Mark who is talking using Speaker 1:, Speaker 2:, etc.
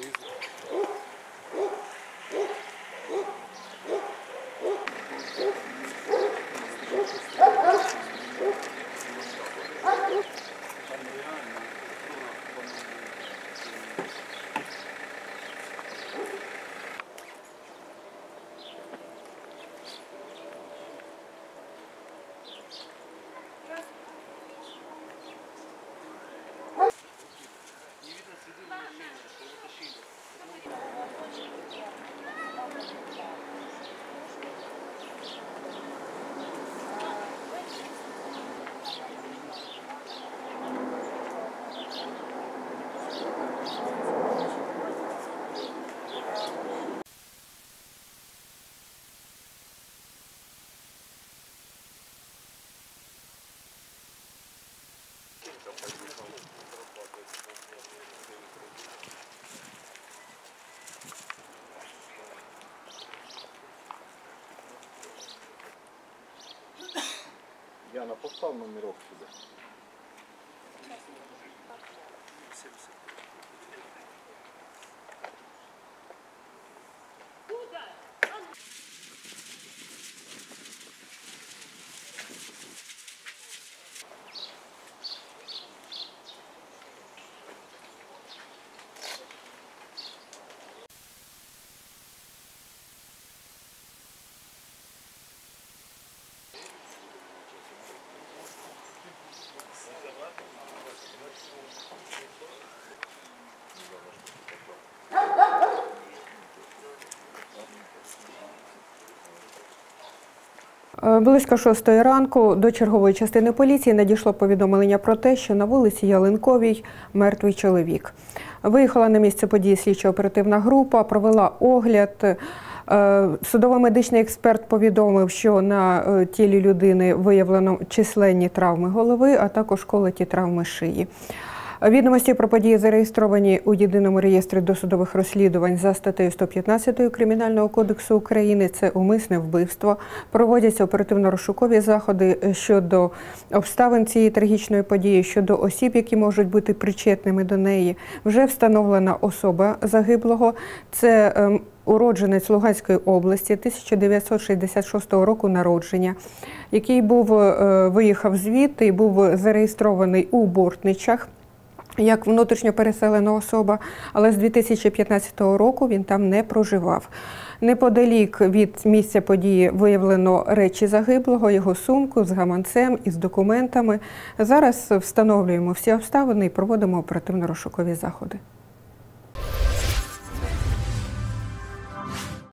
Speaker 1: Easy. Яна, постав номерок сюди.
Speaker 2: Близько шостої ранку до чергової частини поліції надійшло повідомлення про те, що на вулиці Ялинковій мертвий чоловік. Виїхала на місце події слідчо-оперативна група, провела огляд. Е, Судово-медичний експерт повідомив, що на е, тілі людини виявлено численні травми голови, а також колоті травми шиї. Відомості про події зареєстровані у єдиному реєстрі досудових розслідувань за статтею 115 Кримінального кодексу України. Це умисне вбивство. Проводяться оперативно-розшукові заходи щодо обставин цієї трагічної події, щодо осіб, які можуть бути причетними до неї. Вже встановлена особа загиблого. Це ем, уродженець Луганської області 1966 року народження, який був е, виїхав звідти і був зареєстрований у Бортничах як внутрішньо переселена особа, але з 2015 року він там не проживав. Неподалік від місця події виявлено речі загиблого, його сумку з гаманцем і з документами. Зараз встановлюємо всі обставини і проводимо оперативно-розшукові заходи.